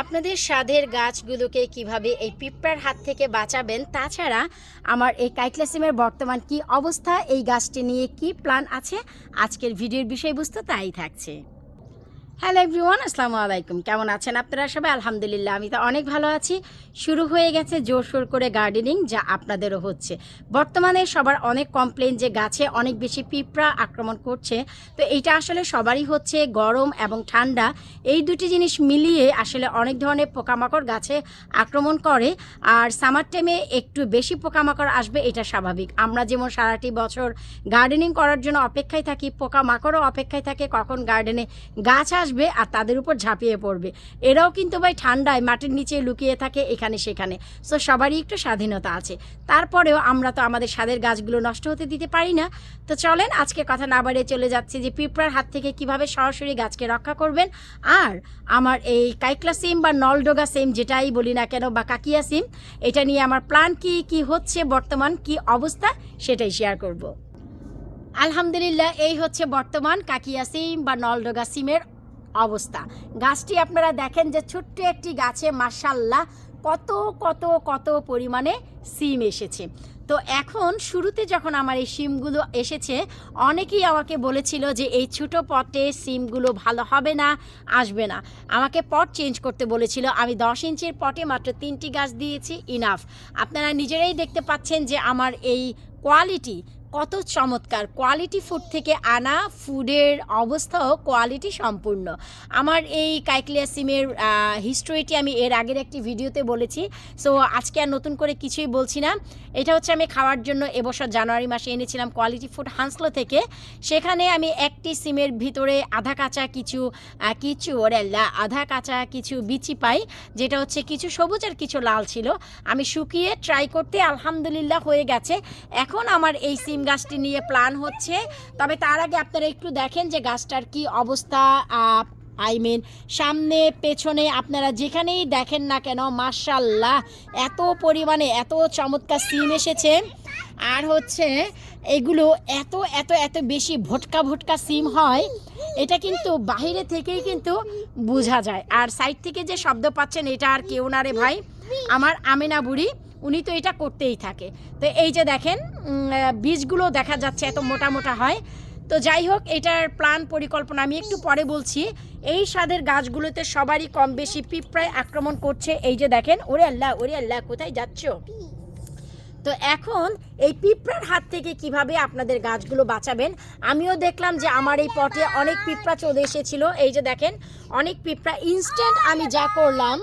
আপনাদের স্বাদের গাছগুলোকে কীভাবে এই পিঁপড়ার হাত থেকে বাঁচাবেন, তাছাড়া আমার এই কাইটলাসিমের বর্তমান কি অবস্থা, এই গাছটি নিয়ে কি প্ল্যান আছে, আজকের ভিডিওর বিষয়বস্তু তাই থাকছে। হ্যালো এভরিওয়ান আসসালামু আলাইকুম। কেমন আছেন আপনারা সবাই? আলহামদুলিল্লাহ, আমি তো অনেক ভালো আছি। শুরু হয়ে গেছে জোরসোর করে গার্ডেনিং যা আপনাদেরও হচ্ছে। বর্তমানে সবার অনেক কমপ্লেন যে গাছে অনেক বেশি পিঁপড়া আক্রমণ করছে। তো এইটা আসলে সবারই হচ্ছে গরম এবং ঠান্ডা। এই দুটি জিনিস মিলিয়ে আসলে অনেক ধরনের পোকামাকড় গাছে আক্রমণ করে। আর সামার টাইমে একটু বেশি পোকামাকড় আসবে, এটা স্বাভাবিক। আমরা যেমন সারাটি বছর গার্ডেনিং করার জন্য অপেক্ষায় থাকি, পোকামাকড়ও অপেক্ষায় থাকে কখন গার্ডেনে গাছ আসবে আর তাদের উপর ঝাঁপিয়ে পড়বে। এরাও কিন্তু ভাই ঠান্ডায় মাটির নিচে লুকিয়ে থাকে এখানে সেখানে। সো সবারই একটু স্বাধীনতা আছে। তারপরেও আমরা তো আমাদের স্বাদের গাছগুলো নষ্ট হতে দিতে পারি না। তো চলেন, আজকে কথা না বাড়িয়ে চলে যাচ্ছে যে পিঁপড়ার হাত থেকে কীভাবে সরাসরি গাছকে রক্ষা করবেন। আর আমার এই কাইকলা সিম বা নলডোগা সিম, যেটাই বলি না কেন, বা কাকিয়া সিম, এটা নিয়ে আমার প্ল্যান কি কি হচ্ছে, বর্তমান কি অবস্থা, সেটাই শেয়ার করব। আলহামদুলিল্লাহ, এই হচ্ছে বর্তমান কাকিয়া সিম বা নলডোগা সিমের অবস্থা। গাছটি আপনারা দেখেন যে ছোট্ট একটি গাছে মার্শাল্লাহ কত কত কত পরিমাণে সিম এসেছে। তো এখন শুরুতে যখন আমার এই সিমগুলো এসেছে, অনেকেই আমাকে বলেছিল যে এই ছোটো পটে সিমগুলো ভালো হবে না, আসবে না। আমাকে পট চেঞ্জ করতে বলেছিল, আমি দশ ইঞ্চির পটে মাত্র তিনটি গাছ দিয়েছি ইনাফ আপনারা নিজেরাই দেখতে পাচ্ছেন যে আমার এই কোয়ালিটি কত চমৎকার। কোয়ালিটি ফুড থেকে আনা ফুডের অবস্থাও কোয়ালিটি সম্পূর্ণ। আমার এই কাইকলিয়া সিমের হিস্টোরিটি আমি এর আগের একটি ভিডিওতে বলেছি। সো আজকে আর নতুন করে কিছুই বলছি না। এটা হচ্ছে আমি খাওয়ার জন্য এবছর জানুয়ারি মাসে এনেছিলাম কোয়ালিটি ফুড হান্সলো থেকে। সেখানে আমি একটি সিমের ভিতরে আধা কাঁচা কিছু কিছু, ওরে আধা কাঁচা কিছু বিচি পাই, যেটা হচ্ছে কিছু সবুজ আর কিছু লাল ছিল। আমি শুকিয়ে ট্রাই করতে আলহামদুলিল্লাহ হয়ে গেছে। এখন আমার এই সিম গাছটি নিয়ে প্ল্যান হচ্ছে। তবে তার আগে আপনারা একটু দেখেন যে গাছটার কি অবস্থা আই মিন সামনে, পেছনে আপনারা যেখানেই দেখেন না কেন মার্শাল্লাহ এত পরিমাণে, এত চমৎকার সিম এসেছে। আর হচ্ছে এগুলো এত এত এত বেশি ভটকা ভটকা সিম হয়, এটা কিন্তু বাইরে থেকেই কিন্তু বোঝা যায়। আর সাইড থেকে যে শব্দ পাচ্ছেন, এটা আর কেউ না রে ভাই, আমার আমিনা বুড়ি। উনি তো এটা করতেই থাকে। তো এই যে দেখেন বীজগুলো দেখা যাচ্ছে এত মোটা মোটা হয়। তো যাই হোক, এটার প্ল্যান পরিকল্পনা আমি একটু পরে বলছি। এই স্বাদের গাছগুলোতে সবারই কম বেশি পিঁপড়ায় আক্রমণ করছে। এই যে দেখেন, ওরে আল্লাহ ওরে আল্লাহ, কোথায় যাচ্ছ? তো এখন এই পিঁপড়ার হাত থেকে কীভাবে আপনাদের গাছগুলো বাঁচাবেন? আমিও দেখলাম যে আমার এই পটে অনেক পিঁপড়া চলে এসেছিল। এই যে দেখেন, অনেক পিঁপড়া ইনস্ট্যান্ট আমি যা করলাম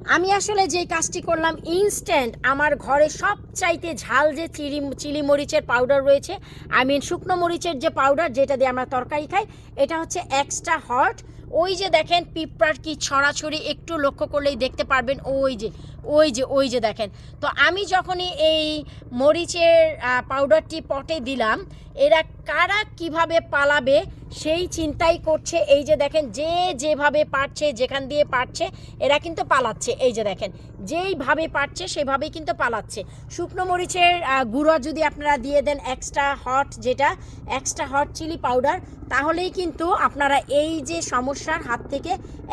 আমি আসলে যে কাজটি করলাম ইনস্ট্যান্ট আমার ঘরে সব চাইতে ঝাল যে চিলি চিলি মরিচের পাউডার রয়েছে আই মিন শুকনো মরিচের যে পাউডার যেটা দিয়ে আমরা তরকারি খাই, এটা হচ্ছে এক্সট্রা হট ওই যে দেখেন পিঁপড়ার কি ছড়াছড়ি, একটু লক্ষ্য করলেই দেখতে পারবেন ওই যে ওই যে ওই যে দেখেন। তো আমি যখনই এই মরিচের পাউডারটি পটে দিলাম, এরা কারা কীভাবে পালাবে সেই চিন্তাই করছে। এই যে দেখেন, যে যেভাবে পারছে, যেখান দিয়ে পারছে, এরা কিন্তু পালাচ্ছে। এই যে দেখেন, যেইভাবে পারছে, সেভাবেই কিন্তু পালাচ্ছে। শুকনো মরিচের গুঁড়ো যদি আপনারা দিয়ে দেন এক্সট্রা হট যেটা এক্সট্রা হট চিলি পাউডার তাহলেই কিন্তু আপনারা এই যে সমস্যার হাত থেকে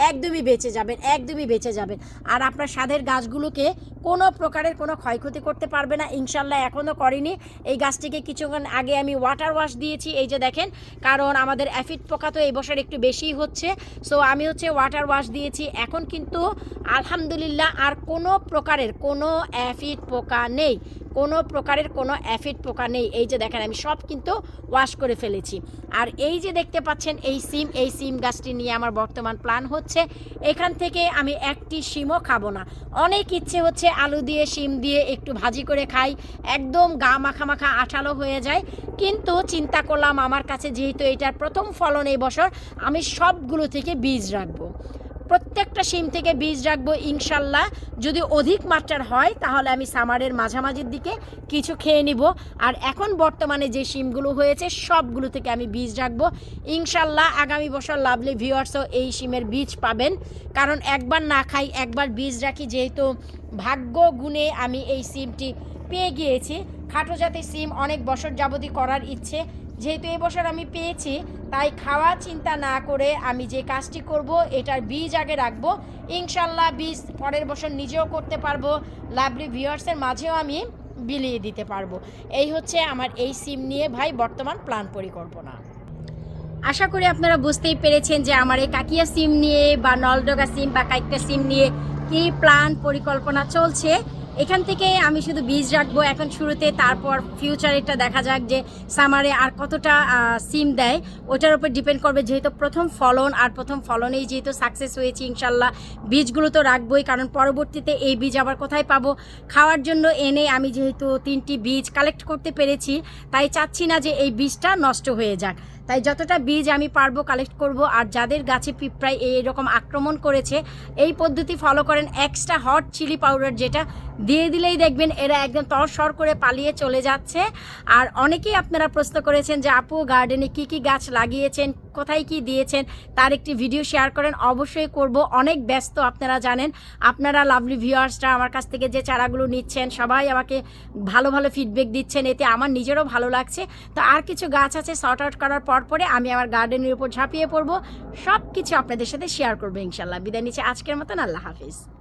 একদমই বেঁচে যাবেন একদমই বেঁচে যাবেন। আর আপনার স্বাদের গাছগুলোকে কোনো প্রকারের কোনো ক্ষয়ক্ষতি করতে পারবে না। ইনশাল্লাহ এখনও করেনি। এই গাছটিকে কিছুক্ষণ আগে আমি ওয়াটার ওয়াশ দিয়েছি। এই যে দেখেন, কারণ আমাদের অ্যাফিড পোকা তো এই বছর একটু বেশিই হচ্ছে। সো আমি হচ্ছে ওয়াটার ওয়াশ দিয়েছি। এখন কিন্তু আলহামদুলিল্লাহ আর কোনো প্রকারের কোনো অ্যাফিড পোকা নেই। কোনো প্রকারের কোনো অ্যাফিড পোকা নেই। এই যে দেখেন, আমি সব কিন্তু ওয়াশ করে ফেলেছি। আর এই যে দেখতে পাচ্ছেন, এই সিম এই সিম গাছটি নিয়ে আমার বর্তমান প্ল্যান হচ্ছে। এখান থেকে আমি একটি সিমও খাব না। অনেক ইচ্ছে হচ্ছে আলু দিয়ে সিম দিয়ে একটু ভাজি করে খাই। একদম গা মাখা মাখা আঠালো হয়ে যায়। কিন্তু চিন্তা করলাম আমার কাছে যেহেতু এটার প্রথম ফলন এই বছর, আমি সবগুলো থেকে বীজ রাখব। প্রত্যেকটা সিম থেকে বীজ রাখব ইনশাল্লাহ। যদি অধিক মাত্রার হয়, তাহলে আমি সামারের মাঝামাঝির দিকে কিছু খেয়ে নিব। আর এখন বর্তমানে যে সিমগুলো হয়েছে, সবগুলো থেকে আমি বীজ রাখব। ইনশাল্লাহ আগামী বছর লাভলি ভিউয়ার্সও এই সিমের বীজ পাবেন। কারণ একবার না খাই, একবার বীজ রাখি যেহেতু ভাগ্য গুণে আমি এই সিমটি পেয়ে গিয়েছি। খাটো জাতের সিম অনেক বছর যাবতই করার ইচ্ছে। যেহেতু এবছর আমি পেয়েছি, তাই খাওয়া চিন্তা না করে আমি যে কাজটি করব, এটার বীজ আগে রাখব। ইনশাল্লাহ বীজ পরের বছর নিজেও করতে পারব, লাভলি ভিউয়ার্সের মাঝেও আমি বিলিয়ে দিতে পারব। এই হচ্ছে আমার এই সিম নিয়ে ভাই, বর্তমান প্ল্যান পরিকল্পনা। আশা করি আপনারা বুঝতেই পেরেছেন যে আমার এই কাকিয়া সিম নিয়ে বা নলডগা সিম বা কাইকটা সিম নিয়ে কী প্ল্যান পরিকল্পনা চলছে। এখান থেকে আমি শুধু বীজ রাখব। এখন শুরুতে, তারপর ফিউচারেরটা দেখা যাক যে সামারে আর কতটা সিম দেয়। ওটার উপর ডিপেন্ড করবে যেহেতু প্রথম ফলন, আর প্রথম ফলনেই যেহেতু সাকসেস হয়েছে, ইনশাল্লাহ। বীজগুলো তো রাখবোই, কারণ পরবর্তীতে এই বীজ আবার কোথায় পাবো? খাওয়ার জন্য এনে আমি যেহেতু তিনটি বীজ কালেক্ট করতে পেরেছি, তাই চাচ্ছি না যে এই বীজটা নষ্ট হয়ে যাক। তাই যতটা বীজ আমি পারব কালেক্ট করব আর যাদের গাছে পিঁপড়ায় এইরকম আক্রমণ করেছে, এই পদ্ধতি ফলো করেন এক্সট্রা হট চিলি পাউডার যেটা দিয়ে দিলেই দেখবেন এরা একদম তরসর করে পালিয়ে চলে যাচ্ছে। আর অনেকেই আপনারা প্রশ্ন করেছেন যে, আপু গার্ডেনে কি কি গাছ লাগিয়েছেন? কোথায় কি দিয়েছেন? তার একটি ভিডিও শেয়ার করেন। অবশ্যই করব। অনেক ব্যস্ত আপনারা জানেন। আপনারা লাভলি ভিউয়ার্সরা আমার কাছ থেকে যে চারাগুলো নিচ্ছেন, সবাই আমাকে ভালো ভালো ফিডব্যাক দিচ্ছেন। এতে আমার নিজেরও ভালো লাগছে। তো আর কিছু গাছ আছে শর্ট আউট করার পর পরে আমি আমার গার্ডেনের উপর ঝাঁপিয়ে পড়ব। সব কিছু আপনাদের সাথে শেয়ার করব ইনশাল্লাহ। বিদায় নিচ্ছে আজকের মতন। আল্লাহ হাফিজ।